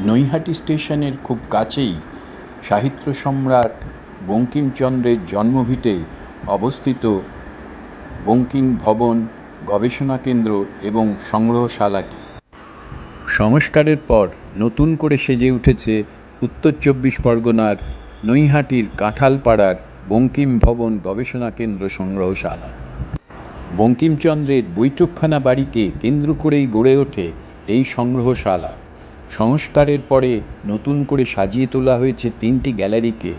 নৈহাটি স্টেশনের খুব কাছেই সাহিত্য সম্রাট বঙ্কিমচন্দ্রের জন্মভিটে অবস্থিত বঙ্কিম ভবন গবেষণা কেন্দ্র এবং সংগ্রহশালাটি। সংস্কারের পর নতুন করে সেজে উঠেছে উত্তর চব্বিশ পরগনার নৈহাটির কাঁঠালপাড়ার বঙ্কিম ভবন গবেষণা কেন্দ্র সংগ্রহশালা। বঙ্কিমচন্দ্রের বৈঠকখানা বাড়িকে কেন্দ্র করেই গড়ে ওঠে এই সংগ্রহশালা। সংস্কারের পরে নতুন করে সাজিয়ে তোলা হয়েছে তিনটি গ্যালারিকে।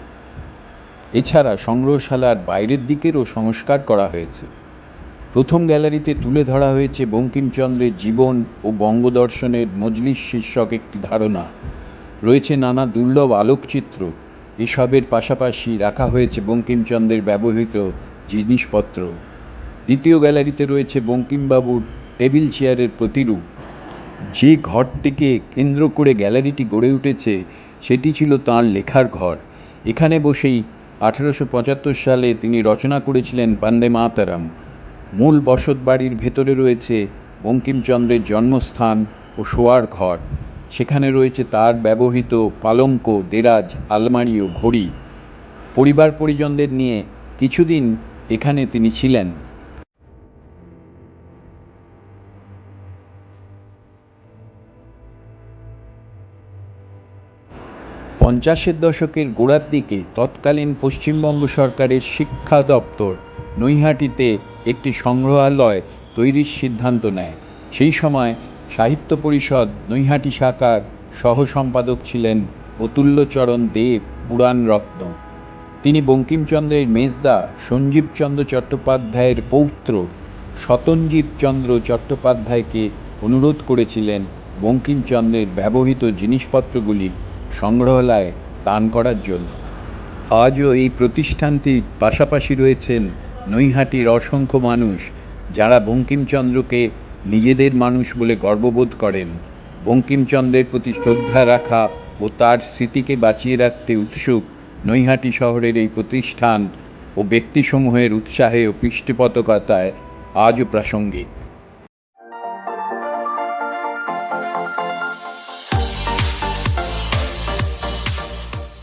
এছাড়া সংগ্রহশালার বাইরের দিকেরও সংস্কার করা হয়েছে। প্রথম গ্যালারিতে তুলে ধরা হয়েছে বঙ্কিমচন্দ্রের জীবন ও বঙ্গদর্শনের মজলিস শীর্ষক একটি ধারণা। রয়েছে নানা দুর্লভ আলোকচিত্র। এসবের পাশাপাশি রাখা হয়েছে বঙ্কিমচন্দ্রের ব্যবহৃত জিনিসপত্র। দ্বিতীয় গ্যালারিতে রয়েছে বঙ্কিমবাবুর টেবিল চেয়ারের প্রতিরূপ। যে ঘরটিকে কেন্দ্র করে গ্যালারিটি গড়ে উঠেছে, সেটি ছিল তাঁর লেখার ঘর। এখানে বসেই আঠেরোশো পঁচাত্তর সালে তিনি রচনা করেছিলেন বন্দে মাতরম মূল বসত বাড়ির ভেতরে রয়েছে বঙ্কিমচন্দ্রের জন্মস্থান ও শোয়ার ঘর। সেখানে রয়েছে তার ব্যবহৃত পালঙ্ক, দেরাজ, আলমারি ও ঘড়ি। পরিবার পরিজনদের নিয়ে কিছুদিন এখানে তিনি ছিলেন। পঞ্চাশের দশকের গোড়ার দিকে তৎকালীন পশ্চিমবঙ্গ সরকারের শিক্ষা দপ্তর নৈহাটিতে একটি সংগ্রহালয় তৈরির সিদ্ধান্ত নেয়। সেই সময় সাহিত্য পরিষদ নৈহাটি শাখার সহ সম্পাদক ছিলেন অতুল্যচরণ দেব পুরাণ রত্ন। তিনি বঙ্কিমচন্দ্রের মেজদা সঞ্জীবচন্দ্র চট্টোপাধ্যায়ের পৌত্র সতঞ্জীব চন্দ্র চট্টোপাধ্যায়কে অনুরোধ করেছিলেন বঙ্কিমচন্দ্রের ব্যবহৃত জিনিসপত্রগুলি সংগ্রহালয়ে দান করার জন্য। আজও এই প্রতিষ্ঠানটির পাশাপাশি রয়েছেন নৈহাটির অসংখ্য মানুষ যারা বঙ্কিমচন্দ্রকে নিজেদের মানুষ বলে গর্ববোধ করেন। বঙ্কিমচন্দ্রের প্রতি শ্রদ্ধা রাখা ও তার স্মৃতিকে বাঁচিয়ে রাখতে উৎসুক নৈহাটি শহরের এই প্রতিষ্ঠান ও ব্যক্তিসমূহের উৎসাহে ও পৃষ্ঠপোষকতায় আজও প্রাসঙ্গিক।